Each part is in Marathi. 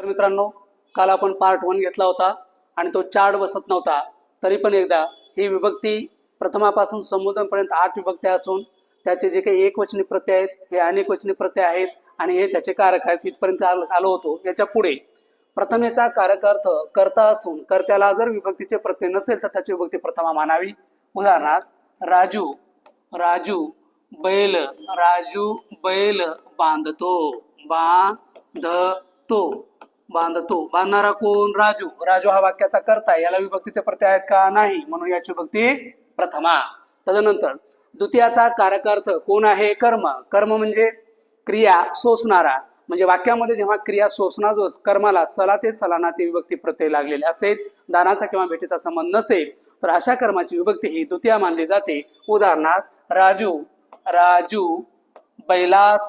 तर मित्रांनो काल आपण पार्ट वन घेतला होता आणि तो चार्ट बसत नव्हता. तरी पण एकदा ही विभक्ती प्रथमापासून संबोधनपर्यंत आठ विभक्त्या असून त्याचे जे काही एकवचनी प्रत्यय आहेत हे अनेक वचनी प्रत्यय आहेत आणि हे त्याचे कारक आहेत इथपर्यंत आल- आलो होतो. याच्यापुढे प्रथमेचा कारक अर्थ कर्ता असून कर्त्याला जर विभक्तीचे प्रत्यय नसेल तर त्याची विभक्ती प्रथमा मानावी. उदाहरणार्थ राजू राजू बैल राजू बैल बांधतो बांधतो. बांधतो. बांधणारा कोण? राजू. राजू हा वाक्याचा करता याला विभक्तीचे प्रत्यय आहेत का? नाही. म्हणून याची विभक्ती प्रथमा. तदनंतर द्वितीयाचा कारक अर्थ कोण आहे? कर्म. कर्म म्हणजे क्रिया सोसणारा. म्हणजे वाक्यामध्ये जेव्हा क्रिया सोसणार जो कर्माला सला ते सलाना ते विभक्ती प्रत्यय लागलेले असेल दानाचा किंवा भेटीचा संबंध नसेल तर अशा कर्माची विभक्ती ही द्वितीया मानली जाते. उदाहरणार्थ राजू राजू बैलास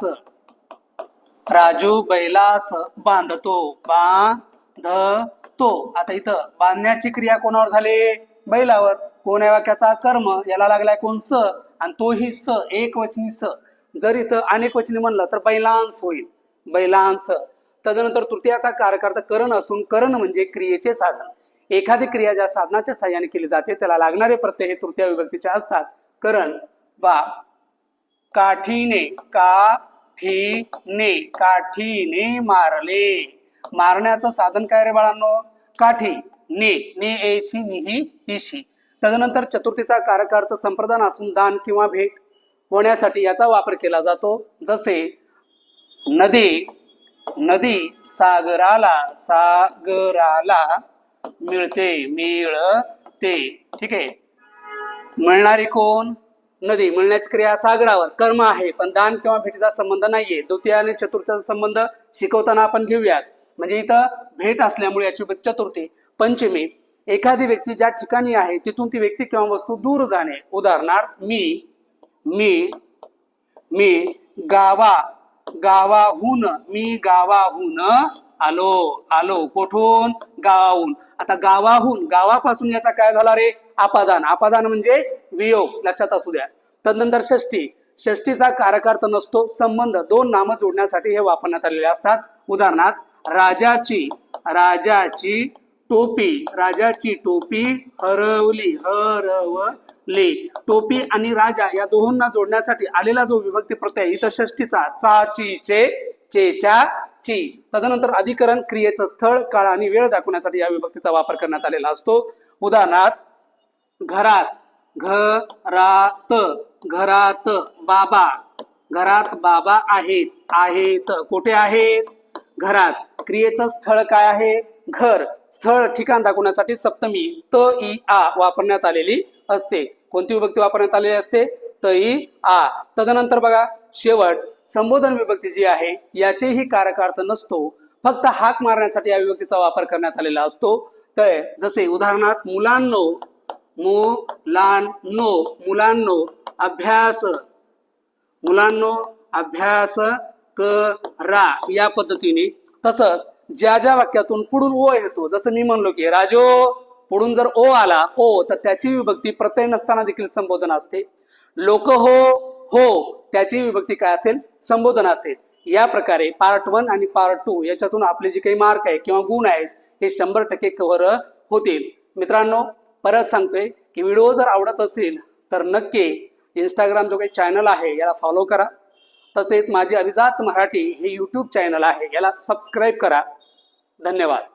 राजू बैलास बांधतो बांधतो. आता इथं बांधण्याची क्रिया कोणावर झाली? बैलावर. कोण या वाक्याचा? कर्म. याला लागलाय कोण? स. आणि तोही स. एक वचनी स. जर इथं अनेक वचनी म्हणलं तर बैलांस होईल. बैलांस. तदनंतर तृतीयाचा कार्यकर्ता करण असून करण म्हणजे क्रियेचे साधन. एखादी क्रिया ज्या साधनाच्या साह्याने केली जाते त्याला लागणारे प्रत्यय हे तृतीय विभक्तीचे असतात. करण बा काठीने का काठीने काठीने मारले. मारण्याचं साधन काय रे बाळांनो? काठी ने ने एशी निही इशी तदनंतर चतुर्थीचा कारकार्थ संप्रदान असून दान किंवा भेट होण्यासाठी याचा वापर केला जातो. जसे नदी नदी सागराला सागराला मिळते मिळते. ठीक आहे. मिळणारी कोण? नदी मिळण्याची क्रिया सागरावर. कर्म आहे पण दान किंवा भेटीचा संबंध नाहीये. द्वितीय आणि चतुर्थीचा संबंध शिकवताना आपण घेऊयात. म्हणजे इथं भेट असल्यामुळे याची चतुर्थी पंचमी. एखादी व्यक्ती ज्या ठिकाणी आहे तिथून ती व्यक्ती किंवा वस्तू दूर जाणे. उदाहरणार्थ मी मी मी गावा गावाहून मी गावाहून आलो. आलो. कोठून? गावाहून. आता गावाहून गावापासून याचा काय झाला रे? आपादान. आपादान म्हणजे वियोग. लक्षात असू द्या. तदनंतर षष्टी षष्टीचा कारकार्थ नसतो संबंध दोन नामं जोडण्यासाठी हे वापरण्यात आलेले असतात. उदाहरणार्थ राजाची राजाची टोपी राजाची टोपी हरवली हरवली. टोपी आणि राजा या दोहोंना जोडण्यासाठी आलेला जो विभक्ती प्रत्यय इथं षष्टीचा चा ची चे चेच्या ची. तदनंतर अधिकरण क्रियेचं स्थळ काळ आणि वेळ दाखवण्यासाठी या विभक्तीचा वापर करण्यात आलेला असतो. उदाहरणार्थ घरात घरात घरात बाबा. घरात बाबा आहेत आहेत. कुठे आहेत? घरात. क्रियेचं स्थळ काय आहे? घर. स्थळ ठिकाण दाखवण्यासाठी सप्तमी त ई आ वापरण्यात आलेली असते. कोणती विभक्ती वापरण्यात आलेली असते? त ई आ. तदनंतर बघा शेवट संबोधन विभक्ती जी आहे याचेही कारकार्थ नसतो. फक्त हाक मारण्यासाठी या विभक्तीचा वापर करण्यात आलेला असतो. तर जसे उदाहरणार्थ मुलांनो मुलांनो मुलांनो अभ्यास. मुलांनो अभ्यास करा. या पद्धतीने. तसंच ज्या ज्या वाक्यातून पुढून ओ येतो जसं मी म्हणलो की राजो पुढून जर ओ आला ओ तर त्याची विभक्ती प्रत्यय नसताना देखील संबोधन असते. लोक हो हो त्याची विभक्ती काय असेल? संबोधन असेल. या प्रकारे पार्ट वन आणि पार्ट टू याच्यातून आपले जे काही मार्क आहे किंवा गुण आहेत हे शंभर टक्के कव्हर होतील. मित्रांनो परत सांगतोय की व्हिडिओ जर आवडत असेल तर नक्की इंस्टाग्राम जो काही चॅनल आहे याला फॉलो करा. तसेच माझी अभिजात मराठी हे यूट्यूब चॅनल आहे याला सबस्क्राईब करा. धन्यवाद.